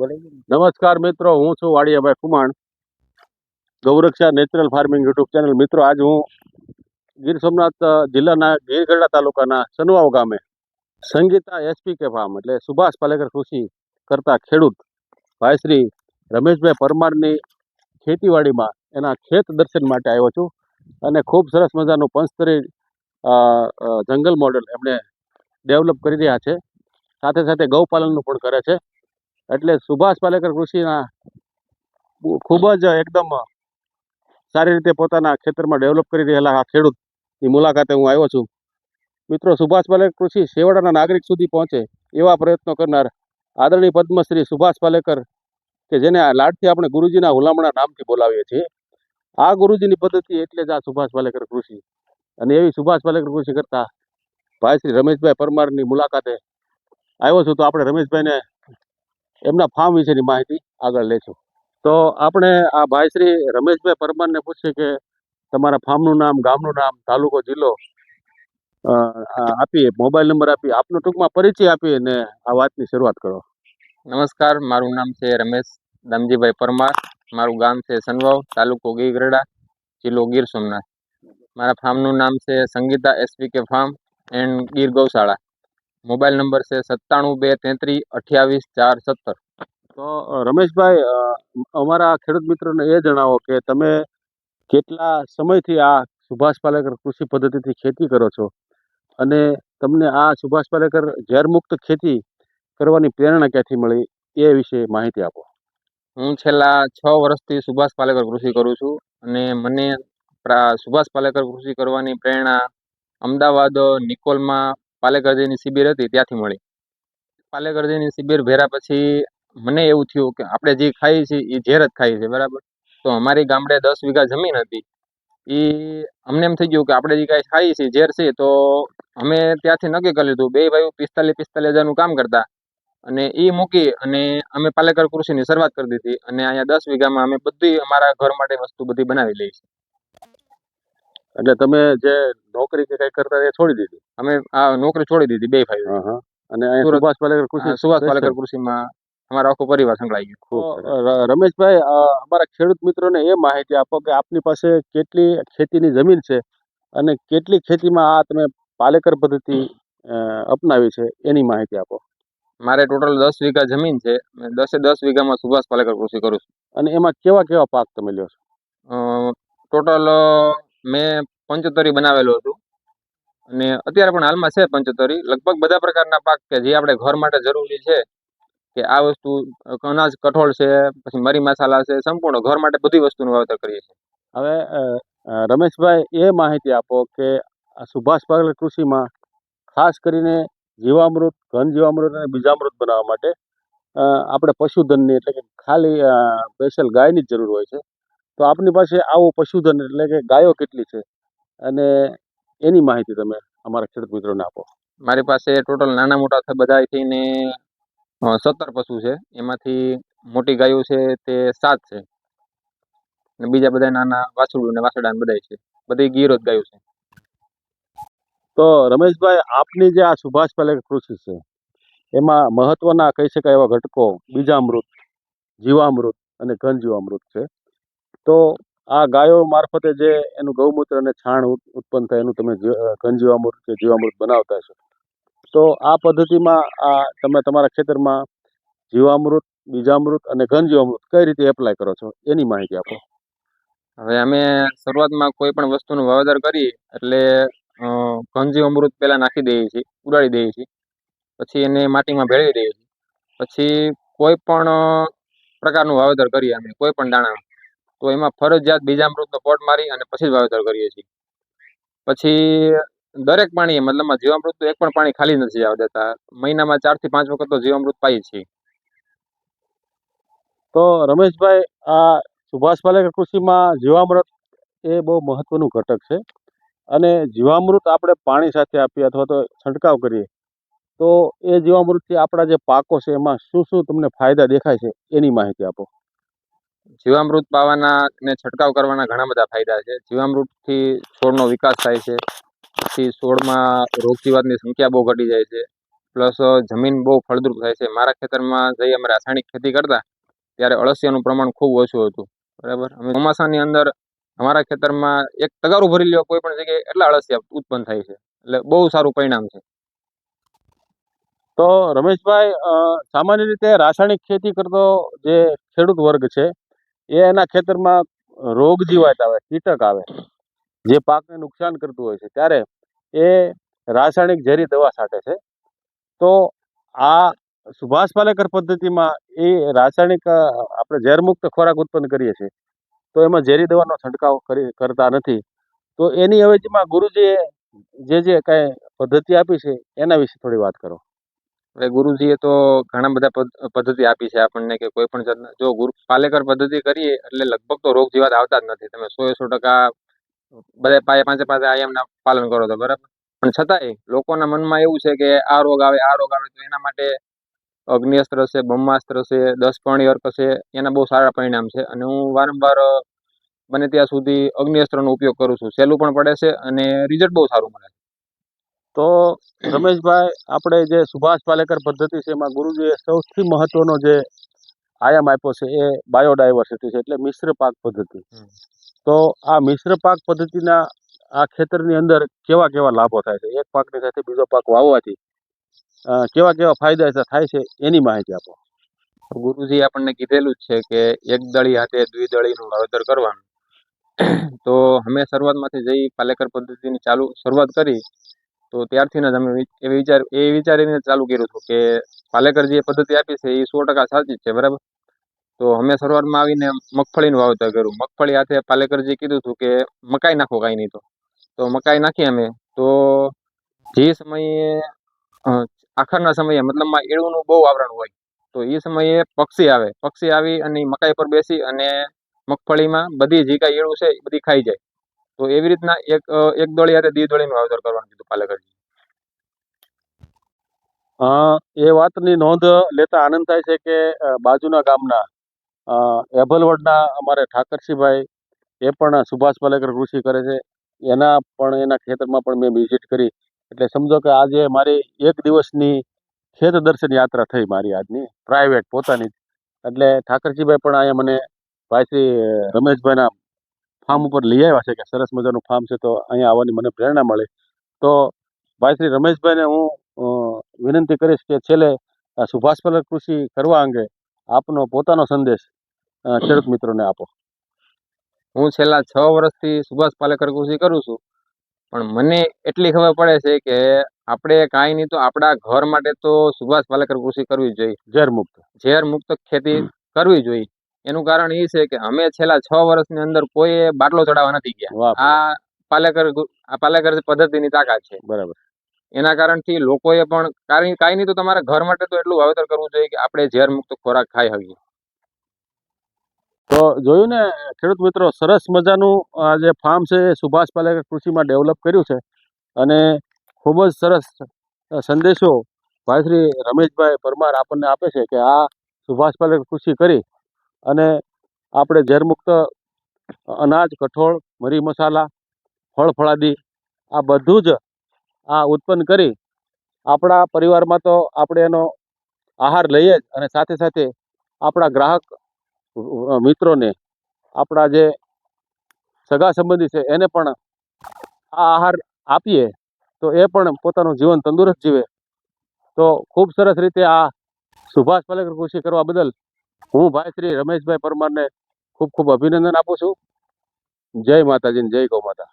નમસ્કાર મિત્રો, હું છું Vadiyabhai Kuman Gauraksha natural farming YouTube channel. મિત્રો, આજ હું ગીર સોમનાથ જિલ્લાના ગીરગઢડા તાલુકાના સનવાવ ગામે સંગીતા એસપી કે ફાર્મ એટલે સુભાષ પાલેકર કૃષિ કરતા ખેડૂત ભાઈ શ્રી રમેશભાઈ પરમારની ખેતીવાડીમાં એના ખેત દર્શન માટે આવ્યો છું અને ખૂબ સરસ મજાનું પંચતરી જંગલ મોડેલ એમણે ડેવલપ કરી રહ્યા છે. સાથે સાથે ગૌપાલનનું પણ કરે છે. એટલે સુભાષ પાલેકર કૃષિના ખૂબ જ એકદમ સારી રીતે પોતાના ખેતરમાં ડેવલપ કરી રહેલા આ ખેડૂતની મુલાકાતે હું આવ્યો છું. મિત્રો, સુભાષ પાલેકર કૃષિ છેવાડાના નાગરિક સુધી પહોંચે એવા પ્રયત્નો કરનાર આદરણીય પદ્મશ્રી સુભાષ પાલેકર કે જેને લાડથી આપણે ગુરુજીના હુલામણા નામથી બોલાવીએ છીએ. આ ગુરુજીની પદ્ધતિ એટલે જ આ સુભાષ પાલેકર કૃષિ. અને એવી સુભાષ પાલેકર કૃષિ કરતા ભાઈ શ્રી રમેશભાઈ પરમારની મુલાકાતે આવ્યો છું તો આપણે રમેશભાઈને એમના ફાર્મ વિશેની માહિતી આગળ લેશું. તો આપણે આ ભાઈ શ્રી રમેશભાઈ પરમારને પૂછીએ કે તમારા ફાર્મનું નામ, ગામનું નામ, તાલુકો, જિલ્લો આપીએ મોબાઈલ નંબર આપીએ આપનો ટૂંકમાં પરિચય આપીએ અને આ વાતની શરૂઆત કરો. નમસ્કાર, મારું નામ છે રમેશ દામજીભાઈ પરમાર, મારું ગામ છે સનવાવ, તાલુકો ગીરગરડા જિલ્લો ગીર સોમનાથ. મારા ફાર્મનું નામ છે Sangita SPK farm and Gir Gaushala. Mobile number છે સત્તાણું બે તેત્રીસ અઠ્યાવીસ ચાર સત્તર. તો રમેશભાઈ અમારા ખેડૂત મિત્રોને એ જણાવો કે તમે કેટલા સમયથી આ સુભાષ પાલેકર કૃષિ પદ્ધતિથી ખેતી કરો છો? અને તમને આ સુભાષ પાલેકર ઝેરમુક્ત ખેતી કરવાની પ્રેરણા ક્યાંથી મળી? એ વિશે માહિતી આપો. હું છેલ્લા છ વર્ષથી સુભાષ પાલેકર કૃષિ કરું છું અને મને સુભાષ પાલેકર કૃષિ કરવાની પ્રેરણા અમદાવાદ નિકોલમાં પાલેકરજીની શિબિર હતી, ત્યાંથી મળી. પાલેકરજીની શિબિર ભેરા પછી મને એવું થયું કે આપણે જે ખાઈએ છીએ એ ઝેર જ ખાઈએ છીએ, બરાબર? તો અમારી ગામડે દસ વીઘા જમીન હતી. એ અમને એમ થઈ ગયું કે આપણે જે કાંઈ ખાઈએ છીએ, ઝેર છે, તો અમે ત્યાંથી નક્કી કરી લીધું, બે ભાઈઓ પિસ્તાલીસ પિસ્તાલીસ હજારનું કામ કરતા. અને એ મૂકી અને અમે પાલેકર કૃષિની શરૂઆત કરી દીધી અને અહીંયા દસ વીઘામાં અમે બધી અમારા ઘર માટે વસ્તુ બધી બનાવી લઈએ છીએ એટલે તમે જે નોકરી કે કઈ કરતા એ છોડી દીધી? અમે આ નોકરી છોડી દીધી બે હા. અને સુભાષ પાલેકર કૃષિ સુભાષ પાલેકર કૃષિમાં અમારો આખો પરિવાર સંકળાઈ ગયો. રમેશભાઈ અમારા ખેડૂત મિત્રોને એ માહિતી આપો કે આપની પાસે કેટલી ખેતીની જમીન છે અને કેટલી ખેતીમાં આ તમે પાલેકર પદ્ધતિ અપનાવી છે એની માહિતી આપો. મારે ટોટલ દસ વીઘા જમીન છે. દસે દસ વીઘામાં સુભાષ પાલેકર કૃષિ કરું છું. અને એમાં કેવા કેવા પાક તમે લ્યો છો? ટોટલ મેં પંચોતરી બનાવેલું હતું. અને અત્યારે પણ હાલમાં છે પંચોતરી. લગભગ બધા પ્રકારના પાક કે જે આપણે ઘર માટે જરૂરી છે કે આ વસ્તુ અનાજ કઠોળ છે, પછી મરી મસાલા છે, સંપૂર્ણ ઘર માટે બધી વસ્તુનું વાવેતર કરીએ છીએ. હવે રમેશભાઈ, એ માહિતી આપો કે સુભાષ પાગલ કૃષિમાં ખાસ કરીને જીવામૃત, ઘન જીવામૃત અને બીજામૃત બનાવવા માટે આપણે પશુધનની એટલે કે ખાલી સ્પેશિયલ ગાયની જ જરૂર હોય છે. તો આપની પાસે આવું પશુધન એટલે કે ગાયો કેટલી છે? અને એની માહિતી તમે અમારા ખેડૂત મિત્રોને આપો. મારી પાસે ટોટલ નાના મોટા બધા થઈને સત્તર પશુ છે. એમાંથી મોટી ગાયો છે તે સાત છે. અને બીજા બધા નાના વાછરડું ને વાછરડા બધા છે. બધી ગીર જ ગાયો છે. તો રમેશભાઈ આપની જે આ સુભાષ પાલેકર કૃષિ છે એમાં મહત્વના કહી શકાય એવા ઘટકો બીજામૃત જીવામૃત અને ઘન જીવામૃત છે. તો આ ગાયો મારફતે જે એનું ગૌમૂત્ર અને છાણ ઉત- ઉત્પન્ન થાય એનું તમે ઘન જીવામૃત કે જીવામૃત બનાવતા છો તો આ પદ્ધતિમાં આ તમે તમારા ખેતરમાં જીવામૃત બીજામૃત અને ઘન જીવામૃત કઈ રીતે એપ્લાય કરો છો? એની માહિતી આપો. હવે અમે શરૂઆતમાં કોઈ પણ વસ્તુનું વાવેતર કરીએ એટલે અ, ઘનજીવ અમૃત પહેલા નાખી દઈએ છીએ ઉડાડી દઈએ છીએ. પછી એને માટીમાં ભેળવી દઈએ છીએ. પછી કોઈ પણ પ્રકારનું વાવેતર કરીએ અમે કોઈ પણ દાણા તો એમાં ફરજિયાત બીજામૃતનો પોટ મારી અને પછી જ વાવેતર કરીએ છીએ. પછી દરેક પાણી મતલબમાં જીવામૃત એક પણ પાણી ખાલી નથી જવા દેતા મહિનામાં ચારથી પાંચ વખત તો જીવામૃત પાઈ છીએ. તો રમેશભાઈ, આ સુભાષ પાલેકર કૃષિમાં જીવામૃત એ બહુ મહત્વનું ઘટક છે. અને જીવામૃત આપણે પાણી સાથે આપીએ અથવા તો છંટકાવ કરીએ, તો એ જીવામૃતથી આપણા જે પાકો છે એમાં શું શું તમને ફાયદા દેખાય છે એની માહિતી આપો. જીવામૃત પાવાના ને છંટકાવ કરવાના ઘણા બધા ફાયદા છે. જીવામૃતથી છોડનો વિકાસ થાય છે. પછી છોડમાં રોગજીવાતની સંખ્યા બહુ ઘટી જાય છે. પ્લસ જમીન બહુ ફળદ્રુપ થાય છે. મારા ખેતરમાં જઈ અમે રાસાયણિક ખેતી કરતા ત્યારે અળસિયાનું પ્રમાણ ખૂબ ઓછું હતું. બરાબર? અમે ચોમાસાની અંદર અમારા ખેતરમાં એક તગારું ભરી લ્યો, કોઈ પણ જગ્યાએ એટલા અળસિયા ઉત્પન્ન થાય છે. એટલે બહુ સારું પરિણામ છે. તો રમેશભાઈ સામાન્ય રીતે રાસાયણિક ખેતી કરતો જે ખેડૂત વર્ગ છે એ એના ખેતરમાં રોગ જીવાત આવે, કીટક આવે, જે પાકને નુકસાન કરતું હોય છે. ત્યારે એ રાસાયણિક ઝેરી દવા છાંટે છે. તો આ સુભાષ પાલેકર પદ્ધતિમાં એ રાસાયણિક આપણે ઝેરમુક્ત ખોરાક ઉત્પન્ન કરીએ છીએ, તો એમાં ઝેરી દવાનો છંટકાવ કરી, કરતા નથી. તો એની અવેજીમાં ગુરુજીએ જે જે કાંઈ પદ્ધતિ આપી છે, એના વિશે થોડી વાત કરો. હવે ગુરુજીએ તો ઘણા બધા પદ્ધતિ આપી છે આપણને કે કોઈ પણ જાતના, જો ગુરુ પાલેકર પદ્ધતિ કરીએ એટલે લગભગ તો રોગ જીવાત આવતા જ નથી. તમે સો સો ટકા બધા પાયે પાંચે પાંચે આયામના પાલન કરો તો બરાબર? પણ છતાંય લોકોના મનમાં એવું છે કે આ રોગ આવે, આ રોગ આવે તો એના માટે અગ્નિઅસ્ત્ર છે, બ્રહ્માસ્ત્ર છે, દસ પાણી અર્ક છે, એના બહુ સારા પરિણામ છે. અને હું વારંવાર બને ત્યાં સુધી અગ્નિઅસ્ત્રનો ઉપયોગ કરું છું. સહેલું પણ પડે છે અને રિઝલ્ટ બહુ સારું મળે છે. તો રમેશભાઈ આપણે જે સુભાષ પાલેકર પદ્ધતિ છે એમાં ગુરુજીએ સૌથી મહત્વનો જે આયામ આપ્યો છે એ બાયોડાયવર્સિટી છે એટલે મિશ્ર પાક પદ્ધતિ. તો આ મિશ્ર પાક પદ્ધતિના આ ખેતરની અંદર કેવા કેવા લાભો થાય છે? એક પાકની સાથે બીજો પાક વાવવાથી કેવા કેવા ફાયદા થાય છે એની માહિતી આપો. ગુરુજી આપણને કીધેલું જ છે કે એક દળી હાથે દ્વિદળીનું વાવેતર કરવાનું. તો અમે શરૂઆતમાંથી જઈ પાલેકર પદ્ધતિની ચાલુ શરૂઆત કરી તો ત્યારથી જ અમે એ વિચાર, એ વિચારીને ચાલુ કર્યું હતું કે પાલેકર જે પદ્ધતિ આપી છે, એ સો ટકા સાચી છે, બરાબર? તો અમે શરૂઆતમાં આવીને મગફળીનું વાવેતર કર્યું. મગફળી હાથે પાલેકરજી કીધું હતું કે મકાઈ નાખો કાંઈ નહીં તો. તો મકાઈ નાખી અમે. તો જે સમયે આખરના સમયે, મતલબમાં એળુનું બહુ આવરણ હોય, તો એ સમયે પક્ષી આવે. પક્ષી આવી અને મકાઈ પર બેસી અને મગફળીમાં બધી જે એળું છે એ બધી ખાઈ જાય. તો એવી રીતના એક એક દોળી હાથે દી દોળીનું વાવેતર કરવાનું કીધું પાલેકરજી એ વાતની નોંધ લેતા આનંદ થાય છે કે બાજુના ગામના એભલવડના અમારે ઠાકરસિંહભાઈ, એ પણ સુભાષ પાલેકર કૃષિ કરે છે. એના પણ, એના ખેતરમાં પણ મેં વિઝિટ કરી. એટલે સમજો કે આજે મારી એક દિવસની ખેત દર્શન યાત્રા થઈ મારી આજની, પ્રાઇવેટ પોતાની એટલે ઠાકરજીભાઈ પણ અહીંયા મને ભાઈ શ્રી રમેશભાઈના ફાર્મ ઉપર લઈ આવ્યા છે કે સરસ મજાનું ફાર્મ છે તો અહીંયા આવવાની મને પ્રેરણા મળી. તો ભાઈ શ્રી રમેશભાઈને હું વિનંતી કરીશ કે છેલ્લે સુભાષ પાલેકર કૃષિ કરવા અંગે આપનો પોતાનો સંદેશ ખેડૂત મિત્રોને આપો. હું છેલ્લા છ વર્ષથી સુભાષ પાલેકર કૃષિ કરું છું પણ મને એટલી ખબર પડે છે કે આપણે કાંઈ નહીં તો આપણા ઘર માટે તો સુભાષ પાલેકર કૃષિ કરવી જ જોઈએ. ઝેર મુક્ત ઝેર મુક્ત ખેતી કરવી જોઈએ. એનું કારણ એ છે કે અમે છેલ્લા છ વર્ષની અંદર કોઈ બાટલો ચડાવવા નથી ગયા. આ પાલેકર આ પાલેકર પદ્ધતિની તાકાત છે. બરાબર. એના કારણથી લોકોએ પણ કારણ કાંઈ નહીં તો તમારા ઘર માટે તો એટલું વાવેતર કરવું જોઈએ કે આપણે ઝેર મુક્ત ખોરાક ખાઈ શકીએ તો જોયું ને ખેડૂત મિત્રો સરસ મજાનું આ જે ફાર્મ છે એ સુભાષ પાલેકર કૃષિમાં ડેવલપ કર્યું છે. અને ખૂબ જ સરસ સંદેશો ભાઈ શ્રી રમેશભાઈ પરમાર આપણને આપે છે કે આ સુભાષ પાલેકર કૃષિ કરી અને આપણે ઝેરમુક્ત અનાજ, કઠોળ, મરી મસાલા, ફળ ફળાદી આ બધું જ આ ઉત્પન્ન કરી આપણા પરિવારમાં તો આપણે એનો આહાર લઈએ જ અને સાથે સાથે આપણા ગ્રાહક મિત્રોને, આપણા જે સગા સંબંધી છે એને પણ આ આહાર આપીએ તો એ પણ પોતાનું જીવન તંદુરસ્ત જીવે. તો ખૂબ સરસ રીતે આ સુભાષ પાલેકર કૃષિ કરવા બદલ હું ભાઈ શ્રી રમેશભાઈ પરમારને ખૂબ ખૂબ અભિનંદન આપું છું. જય માતાજી જય ગૌ માતા.